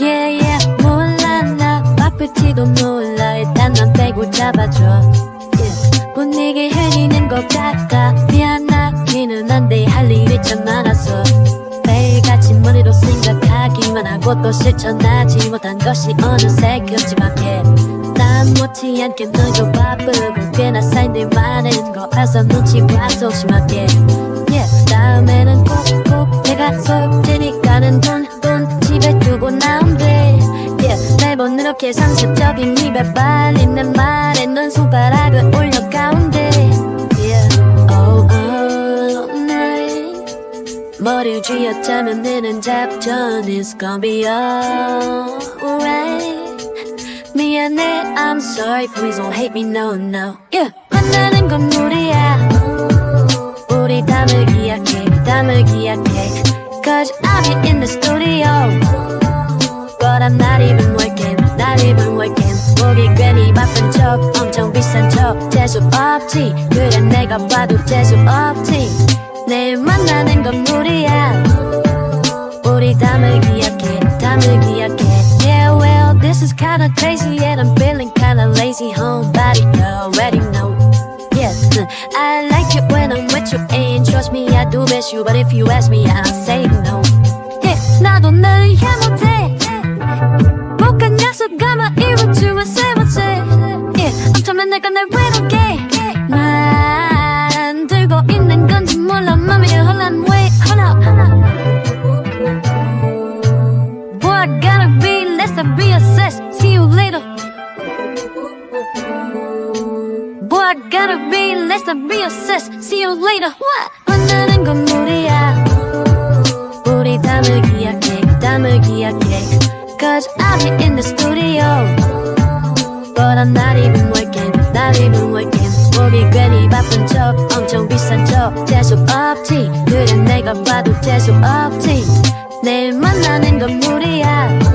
Yeah yeah. 몰라. 나 바쁠지도 몰라. 일단 난 빼고 잡아줘 yeah. 분위기 흘리는 것 같아 미안하기는 한데 할 일이 참 많아서 매일같이 머리로 생각하기만 하고 또 실천하지 못한 것이 어느새 겹지막해 난 못지않게 너도 바쁘고 꽤나 사인들 많은 거 봐서 눈치 봐 소심하게 yeah. 다음에는 꼭꼭 입에 빨린 내 말에 넌 손가락을 올려 가운데 yeah. oh, oh. 머리를 쥐어짜면 되는 작전 It's gonna be alright 미안해 I'm sorry Please don't hate me no no yeah. 만나는 건 우리 working 목이 괜히 바쁜 척 엄청 비싼 척 재수 없지 그래 내가 봐도 재수 없지 내일 만나는 건 무리야 우리 담을 기약해 담을 기약해 Yeah well this is kinda crazy and I'm feeling kinda lazy Homebody you already know Yeah I like it when I'm with you and trust me I do miss you But if you ask me I'll say no Yeah 나도 널 이해 못해 못간 약속감아 이루어지면 세 번째 Yeah 엄청난 내가 날 외롭게 난 들고 있는 건지 몰라 맘이 혼란 왜 혼나 Boy I gotta be let's reassess See you later Boy I gotta be let's reassess See you later What? 만나는 건 무리야 괜히 바쁜 척 엄청 비싼 척. 재수 없지. 그래 내가 봐도 재수 없지. 내일 만나는 건 무리야